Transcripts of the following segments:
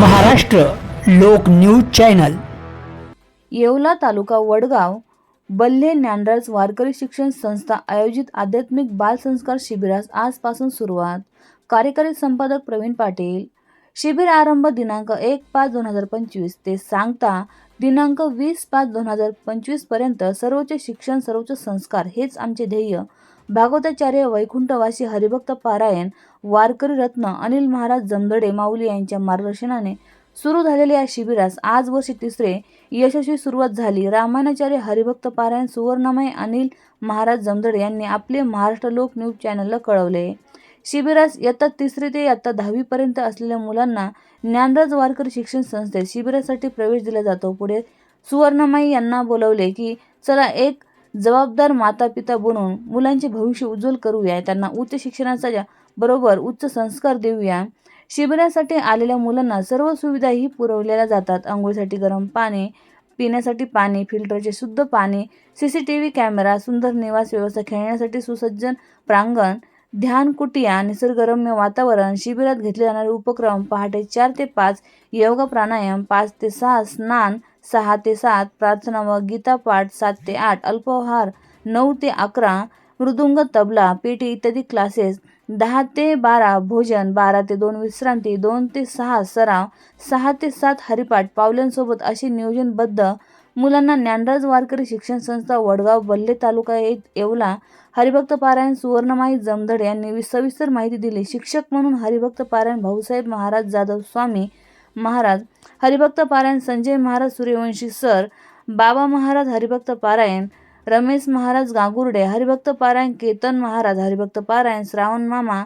Maharashtra Lok news channel. Yeola तालुका वडगाव बल्हे ज्ञानराज वारकरी शिक्षण संस्था आयोजित आध्यात्मिक बालसंस्कार शिबिरास आजपासून सुरुवात. कार्यकारी संपादक प्रवीण पाटील. शिबिर आरंभ दिनांक एक पाच दोन हजार पंचवीस ते सांगता दिनांक वीस पाच दोन हजार पंचवीसपर्यंत सर्वोच्च शिक्षण सर्वोच्च संस्कार हेच आमचे ध्येय. भागवताचार्य वैकुंठवासी हरिभक्त पारायण वारकरी रत्न अनिल महाराज जमदडे माऊली यांच्या मार्गदर्शनाने सुरू झालेल्या या शिबिरास आज वर्षी तिसरे यशस्वी सुरुवात झाली. रामायणाचार्य हरिभक्त पारायण सुवर्णमय अनिल महाराज जमदडे यांनी आपले महाराष्ट्र लोक न्यूज चॅनलला कळवले. शिबिरास इयत्ता तिसरी ते इयत्ता दहावीपर्यंत असलेल्या मुलांना ज्ञानराज वारकर शिक्षण संस्थेत शिबिरासाठी प्रवेश दिला जातो. पुढे सुवर्णमाई यांना बोलवले की चला एक जबाबदार माता पिता बनून मुलांचे भविष्य उज्ज्वल करूया. त्यांना उच्च शिक्षणाचा ज्या- बरोबर उच्च संस्कार देऊया. शिबिरासाठी आलेल्या मुलांना सर्व सुविधाही पुरवलेल्या जातात. आंघोळीसाठी गरम पाणी पिण्यासाठी पाणी फिल्टरचे शुद्ध पाणी C C T V camera सुंदर निवास व्यवस्था खेळण्यासाठी सुसज्जन प्रांगण ध्यान कुटिया निसर्गरम्य वातावरण शिबिरात घेतले जाणारे उपक्रम पहाटे चार ते पाच योग प्राणायाम पाच ते सहा स्नान सहा ते सात प्रार्थना व गीता पाठ सात ते आठ अल्पाहार नऊ ते अकरा मृदुंग तबला पेटी इत्यादी क्लासेस दहा ते बारा भोजन बारा ते दोन विश्रांती दोन ते सहा सराव सहा ते सात हरिपाठ पावल्यांसोबत असे नियोजनबद्ध मुलांना ज्ञानराज वारकरी शिक्षण संस्था वडगाव बल्ले तालुका येत येवला हरिभक्त पारायण सुवर्णमाई जमधड यांनी सविस्तर माहिती दिली. शिक्षक म्हणून हरिभक्त पारायण भाऊसाहेब महाराज जाधव स्वामी महाराज हरिभक्त पारायण संजय महाराज सूर्यवंशी सर बाबा महाराज हरिभक्त पारायण रमेश महाराज गांगुर्डे हरिभक्त पारायण केतन महाराज हरिभक्त पारायण श्रावण मामा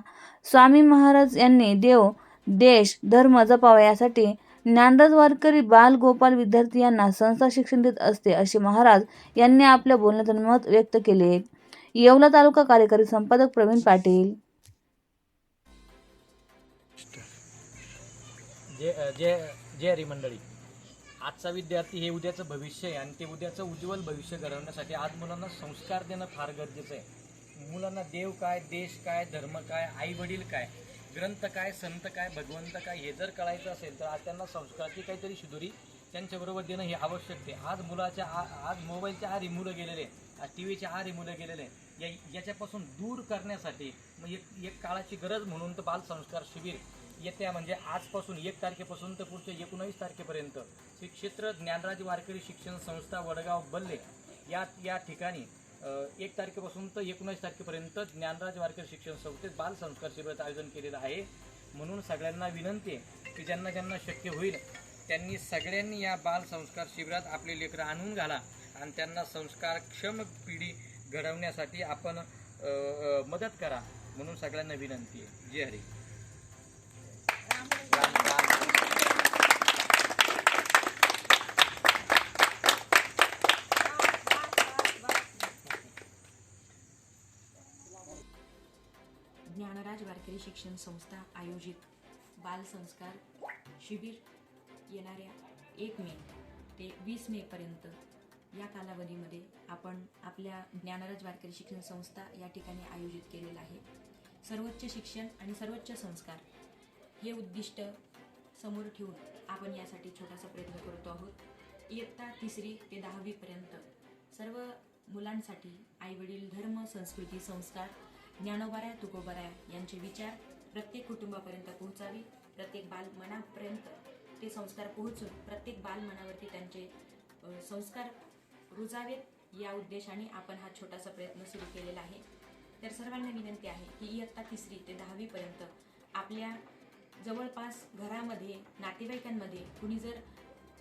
स्वामी महाराज यांनी देव देश धर्म जपावा यासाठी ज्ञानराज वारकरी बाल गोपाल विद्यार्थी यांना संस्था शिक्षण देत असते असे महाराज यांनी आपल्या बोलण्यातून मत व्यक्त केले. येवला तालुका कार्यकारी संपादक प्रवीण पाटील. जे जे जे हरी मंडळी आजचा विद्यार्थी हे उद्याचं भविष्य आहे आणि ते उद्याचं उज्ज्वल भविष्य घडवण्यासाठी आज मुलांना संस्कार देणं फार गरजेचं आहे. मुलांना देव काय देश काय धर्म काय आई वडील काय ग्रंथ काय संत काय भगवंत काय हे जर कळायचं असेल तर आज त्यांना संस्काराची काहीतरी शिदोरी त्यांच्याबरोबर देणं हे आवश्यक आहे. आज मुलाच्या आ आज मोबाईलच्या आहारी मुलं गेलेले आज टी व्हीच्या आहारी मुलं गेलेले या याच्यापासून दूर करण्यासाठी मग एक एक काळाची गरज म्हणून तर बालसंस्कार शिबिर येत्या म्हणजे आजपासून एक तारखेपासून तर पुढच्या एकोणावीस तारखेपर्यंत श्री क्षेत्र ज्ञानराज वारकरी शिक्षण संस्था वडगाव बल्ले या या ठिकाणी एक तारखेपासून तर एकोणीस तारखेपर्यंत ज्ञानराज वारकरी शिक्षण संस्थेत बालसंस्कार शिबिराचं आयोजन केलेलं आहे. म्हणून सगळ्यांना विनंती आहे की ज्यांना ज्यांना शक्य होईल त्यांनी सगळ्यांनी या बालसंस्कार शिबिरात आपले लेकरं आणून घाला आणि त्यांना संस्कारक्षम पिढी घडवण्यासाठी आपण मदत करा म्हणून सगळ्यांना विनंती आहे. जय हरी. ज्ञानराज वारकरी शिक्षण संस्था आयोजित बालसंस्कार शिबिर येणाऱ्या एक मे ते वीस मेपर्यंत या कालावधीमध्ये आपण आपल्या ज्ञानराज वारकरी शिक्षण संस्था या ठिकाणी आयोजित केलेलं आहे. सर्वोच्च शिक्षण आणि सर्वोच्च संस्कार हे उद्दिष्ट समोर ठेवून आपण यासाठी छोटासा प्रयत्न करतो आहोत. इयत्ता तिसरी ते दहावीपर्यंत सर्व मुलांसाठी आईवडील धर्म संस्कृती संस्कार ज्ञानोबाऱ्या तुकोबाऱ्या यांचे विचार प्रत्येक कुटुंबापर्यंत पोहोचावी. प्रत्येक बाल मनापर्यंत ते संस्कार पोहोचून प्रत्येक बाल मनावरती त्यांचे संस्कार रुजावेत या उद्देशाने आपण हा छोटासा प्रयत्न सुरू केलेला आहे. तर सर्वांना विनंती आहे की इयत्ता तिसरी ते दहावीपर्यंत आपल्या जवळपास घरामध्ये नातेवाईकांमध्ये कुणी जर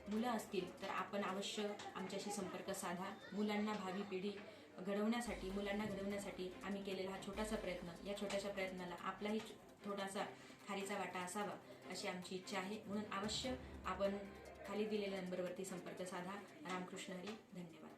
मुलं असतील तर आपण अवश्य आमच्याशी संपर्क साधा. मुलांना भावी पिढी घडवण्यासाठी मुलांना घडवण्यासाठी आम्ही केलेला हा छोटासा प्रयत्न या छोट्याशा प्रयत्नाला आपलाही थोडासा खारीचा वाटा असावा अशी आमची इच्छा आहे. म्हणून अवश्य आपण खाली दिलेल्या नंबरवरती संपर्क साधा. रामकृष्ण हरी धन्यवाद.